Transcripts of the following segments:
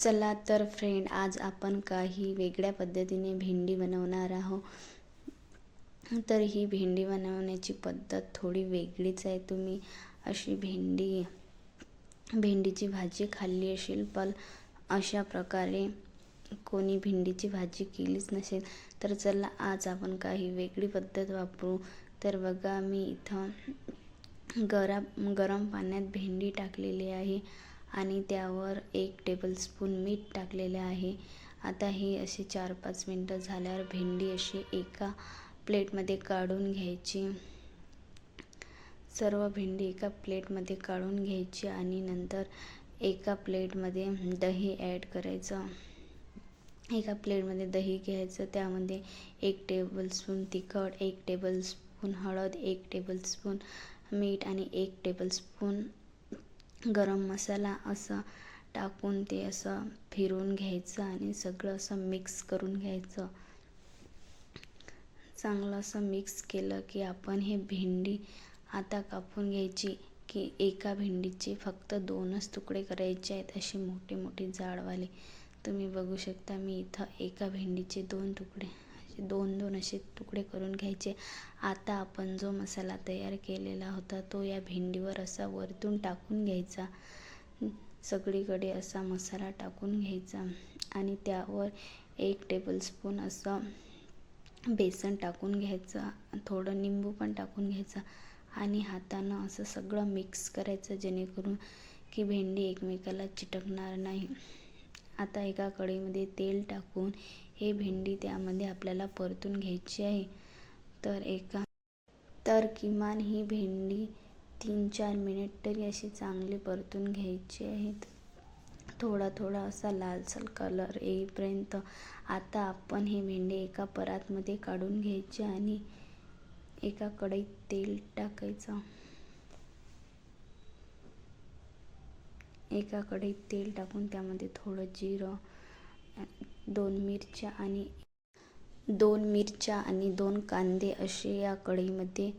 चला तर फ्रेंड आज आपण काही वेगळ्या पद्धतीने भेंडी बनवणार आहोत. तर ही भेंडी बनवण्याची पद्धत थोडी वेगळीच आहे. तुम्ही अशी भेंडी भेंडीची भाजी खाल्ली असेल पण अशा प्रकारे कोणी भेंडीची भाजी केलीच नसेल तर चला आज आपण काही वेगळी पद्धत वापरू. तर बघा मी इथं गरम गरम पाण्यात भेंडी टाकलेली आहे. आणि त्यावर एक टेबलस्पून मीठ टाकलेले आहे. आता ही अशी चार पाच मिनटं झाल्यावर भेंडी अशी एका प्लेटमध्ये काढून घ्यायची. सर्व भेंडी एका प्लेटमध्ये काढून घ्यायची आणि नंतर एका प्लेटमध्ये दही ॲड करायचं. एका प्लेटमध्ये दही घ्यायचं त्यामध्ये एक टेबलस्पून तिखट एक टेबलस्पून हळद एक टेबलस्पून मीठ आणि एक टेबलस्पून गरम मसाला असं टाकून ते असं फिरून घ्यायचं आणि सगळं असं मिक्स करून घ्यायचं. चांगलं असं मिक्स केलं की आपण हे भेंडी आता कापून घ्यायची की एका भेंडीचे फक्त दोनच तुकडे करायचे आहेत असे मोठे मोठे जाडवाले तुम्ही बघू शकता मी इथं एका भेंडीचे दोन तुकडे. असे दोन दोन असे तुकडे करून घ्यायचे. आता आपण जो मसाला तयार केलेला होता तो या भेंडीवर असा वरतून टाकून घ्यायचा. सगळीकडे असा मसाला टाकून घ्यायचा आणि त्यावर एक टेबलस्पून असं बेसन टाकून घ्यायचं थोडं निंबू पण टाकून घ्यायचं आणि हातानं असं सगळं मिक्स करायचं जेणेकरून की भेंडी एकमेकाला चिटकणार नाही. आता एका कढईमध्ये तेल टाकून हे भेंडी त्यामध्ये आपल्याला परतून घ्यायची आहे. तर एका तर किमान ही भेंडी तीन चार मिनिट तरी अशी चांगली परतून घ्यायची आहेत. थोडा थोडा असा लालसर कलर येईपर्यंत आता आपण हे भेंडी एका परातमध्ये काढून घ्यायची आणि एका कढईत तेल टाकायचं. एका कढईत तेल टाकून त्यामध्ये थोडं जिरं दोन मिरच्या आणि दोन मिरच्या आणि दोन कांदे असे या कढईमध्ये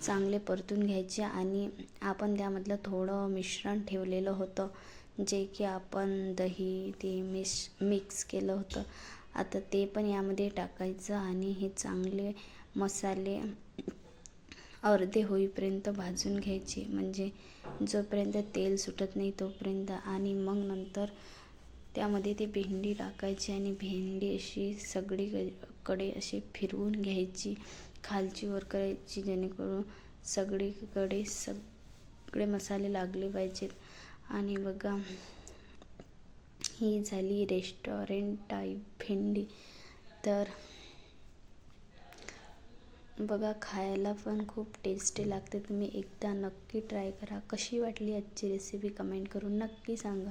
चांगले परतून घ्यायचे आणि आपण त्यामधलं थोडं मिश्रण ठेवलेलं होतं जे की आपण दही ते मिश मिक्स केलं होतं. आता ते पण यामध्ये टाकायचं आणि हे चांगले मसाले अर्धे होईपर्यंत भाजून घ्यायचे. म्हणजे जोपर्यंत तेल सुटत नाही तोपर्यंत आणि मग नंतर त्यामध्ये ती भेंडी टाकायची आणि भेंडी अशी सगळीकडे अशी फिरवून घ्यायची खालची वर करायची जेणेकरून सगळीकडे सगळे मसाले लागले पाहिजेत. आणि बघा ही झाली रेस्टॉरंट टाईप भेंडी. तर बघा खायला पण खूप टेस्टी लागते. तुम्ही एकदा नक्की ट्राय करा. कशी वाटली आजची रेसिपी कमेंट करून नक्की सांगा.